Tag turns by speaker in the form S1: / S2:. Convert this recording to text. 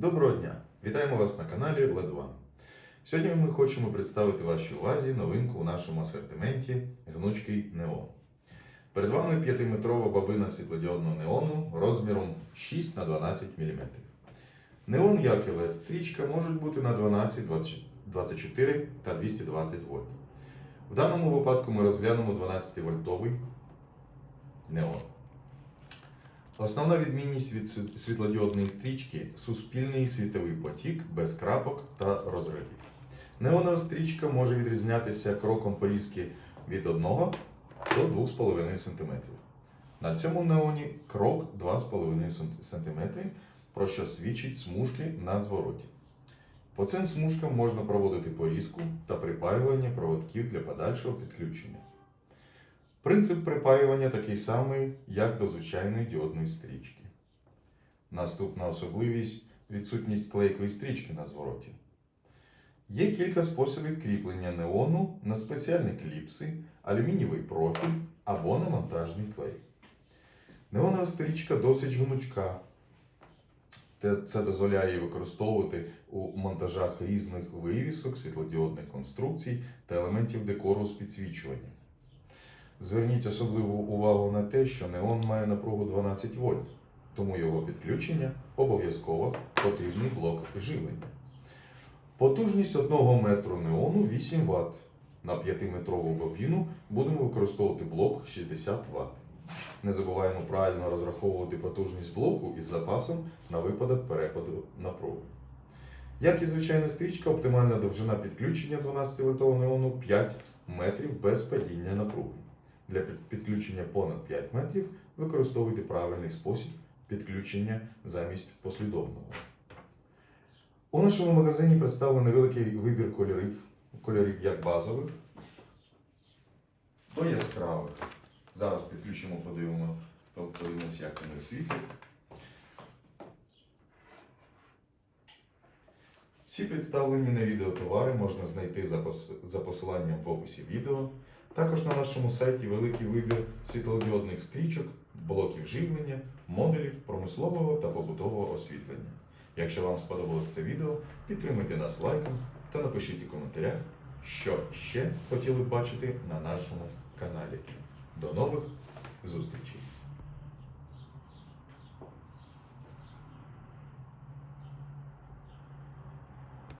S1: Доброго дня! Вітаємо вас на каналі LED One. Сьогодні ми хочемо представити вашій увазі новинку у нашому асортименті гнучкий неон. Перед вами 5-метрова бабина світлодіодного неону розміром 6 на 12 мм. Неон, як і LED стрічка, можуть бути на 12, 24 та 220 вольт. В даному випадку ми розглянемо 12-вольтовий неон. Основна відмінність від світлодіодної стрічки суспільний світовий потік без крапок та розривів. Неонова стрічка може відрізнятися кроком порізки від 1 до 2,5 см. На цьому неоні крок 2,5 см, про що свідчить смужки на звороті. По цим смужкам можна проводити порізку та припаювання проводків для подальшого підключення. Принцип припаювання такий самий, як до звичайної діодної стрічки. Наступна особливість відсутність клейкої стрічки на звороті. Є кілька способів кріплення неону на спеціальні кліпси, алюмінієвий профіль або на монтажний клей. Неонова стрічка досить гнучка. Це дозволяє її використовувати у монтажах різних вивісок, світлодіодних конструкцій та елементів декору з підсвічуванням. Зверніть особливу увагу на те, що неон має напругу 12 вольт, тому його підключення обов'язково потрібний блок живлення. Потужність 1 метру неону 8 Вт. На 5-метрову бобіну будемо використовувати блок 60 Вт. Не забуваємо правильно розраховувати потужність блоку із запасом на випадок перепаду напруги. Як і звичайна стрічка, оптимальна довжина підключення 12 вольтового неону 5 метрів без падіння напруги. Для підключення понад 5 метрів використовуйте правильний спосіб підключення замість послідовного. У нашому магазині представлений великий вибір кольорів, кольорів як базових до яскравих. Зараз підключимо, подивимо, подивимося, як вони світять. Всі представлені на відео товари можна знайти за посиланням в описі відео. Також на нашому сайті великий вибір світлодіодних стрічок, блоків живлення, модулів промислового та побутового освітлення. Якщо вам сподобалось це відео, підтримайте нас лайком та напишіть у коментарях, що ще хотіли б бачити на нашому каналі. До нових зустрічей!